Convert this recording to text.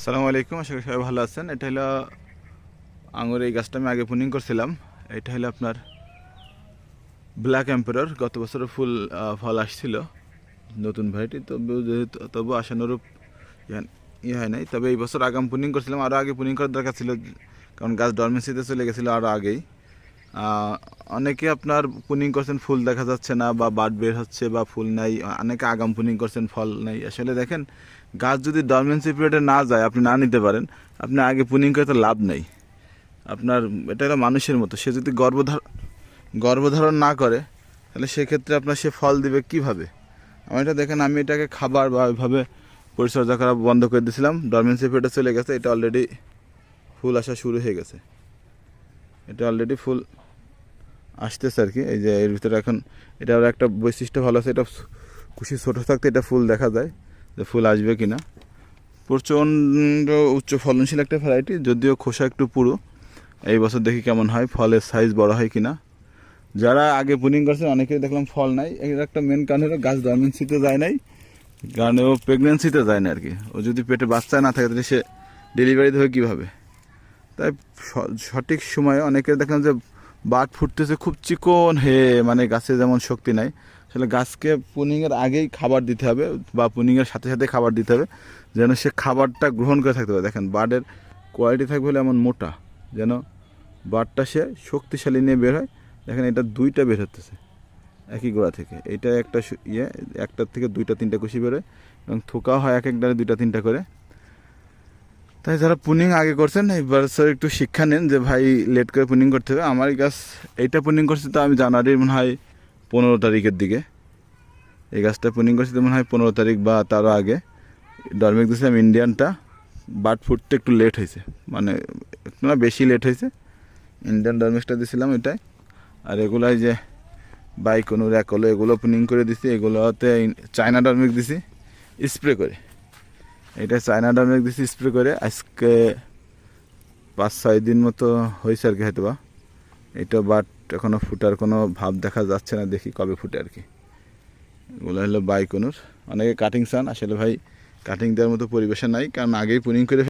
আসসালামু আলাইকুম, আশা করি সবাই ভালো আছেন। এটা হলো আঙুর এই গাছটা আমি আগে পুনিং করছিলাম। এটা হলো আপনার ব্ল্যাক এম্পেরর গত বছর ফুল ফল আসছিল নতুন ভ্যারাইটি তবু যেহেতু তবু আশানুরূপ ইয়া- হয় নাই। তবে এই বছর আগাম পুনিং করছিলাম আরও আগে পুনিং করার দরকার ছিল, কারণ গাছ ডরমেন্সিতে চলে গেছিল আরও আগেই। অনেকে আপনার পুনিং করছেন, ফুল দেখা যাচ্ছে না বা বাড বের হচ্ছে বা ফুল নাই, অনেকে আগাম পুনিং করছেন, ফল নাই। আসলে দেখেন, গাছ যদি ডরমেন্সি পিরিয়ডে না যায়, আপনি না নিতে পারেন, আপনি আগে পুনিং করে তো লাভ নেই। আপনার, এটা হলো মানুষের মতো। সে যদি গর্ভধার, গর্ভধারণ না করে, তাহলে সেক্ষেত্রে আপনার সে ফল দিবে কীভাবে? আমার এটা দেখেন, আমি এটাকে খাবার বা ওইভাবে পরিচর্যা করা বন্ধ করে দিয়েছিলাম। ডরমেন্সি পিরিয়ডে চলে গেছে, এটা অলরেডি ফুল আসা শুরু হয়ে গেছে। এটা অলরেডি ফুল আসতেছে আর কি। এই যে এর ভিতরে এখন এটার একটা বৈশিষ্ট্য ভালো আছে, এটা খুশি ছোটো থাকতে এটা ফুল দেখা যায় যে ফুল আসবে কি না প্রচণ্ড উচ্চ ফলনশীল একটা ভ্যারাইটি যদিও খোসা একটু পুরো। এই বছর দেখি কেমন হয়, ফলের সাইজ বড় হয় কিনা। যারা আগে পুনিং করছে, অনেকেই দেখলাম ফল নাই। এর একটা মেন কারণ হলো গাছ ডরমেন্সিতে যায় নাই, কারণ ও প্রেগনেন্সিতে যায় না আর কি। ও যদি পেটে বাচ্চা না থাকে, তাহলে সে ডেলিভারি দেবে কীভাবে? তাই সঠিক সময়ে অনেকে দেখলাম যে বাট ফুটতেছে খুব চিকন হে মানে গাছে যেমন শক্তি নাই। আসলে গাছকে পুনিংয়ের আগেই খাবার দিতে হবে, বা পুনিংয়ের সাথে সাথে খাবার দিতে হবে, যেন সে খাবারটা গ্রহণ করে থাকতে পারে। দেখেন বার্ডের কোয়ালিটি থাকবে হলে এমন মোটা, যেন বার্ডটা সে শক্তিশালী নিয়ে বের হয়। দেখেন, এটা দুইটা বের হতেছে একই গোড়া থেকে। এটা একটা ইয়ে একটার থেকে দুইটা, তিনটা কুশি বেরোয় এবং থোকাও হয় এক এক ডালে দুইটা, তিনটা করে। তাই যারা পুনিং আগে করছেন, এবার স্যার একটু শিক্ষা নেন যে ভাই লেট করে পুনিং করতে হবে। আমার গাছ এইটা পুনিং করছি তো আমি জানুয়ারির মনে হয় পনেরো তারিখের দিকে। এই গাছটা পুনিং করছি তো মনে হয় পনেরো তারিখ বা তারও আগে। ডরমিক দিয়েছিলাম ইন্ডিয়ানটা, বাট ফুটতে একটু লেট হয়েছে। মানে একটু না বেশি লেট হয়েছে। ইন্ডিয়ান ডরমিক্সটা দিয়েছিলাম এটাই আর এগুলাই যে বাইক কোনো র্যাক হলো এগুলো পুনিং করে দিছি। এগুলোতে চায়না ডরমিক দিছি। স্প্রে করে। এটা চায়না ডামেক দিছি স্প্রে করে আজকে পাঁচ, ছয় দিন মতো হয়েছে আর কি হয়তো বা এটা বাট এখনও ফুটার কোনো ভাব দেখা যাচ্ছে না, দেখি কবে ফুটে আর কি। এগুলো হলো বাইকনুর অনেকে কাটিং চান, আসলে ভাই কাটিং দেওয়ার মতো পরিবেশে নাই, কারণ আগেই পুনিং করে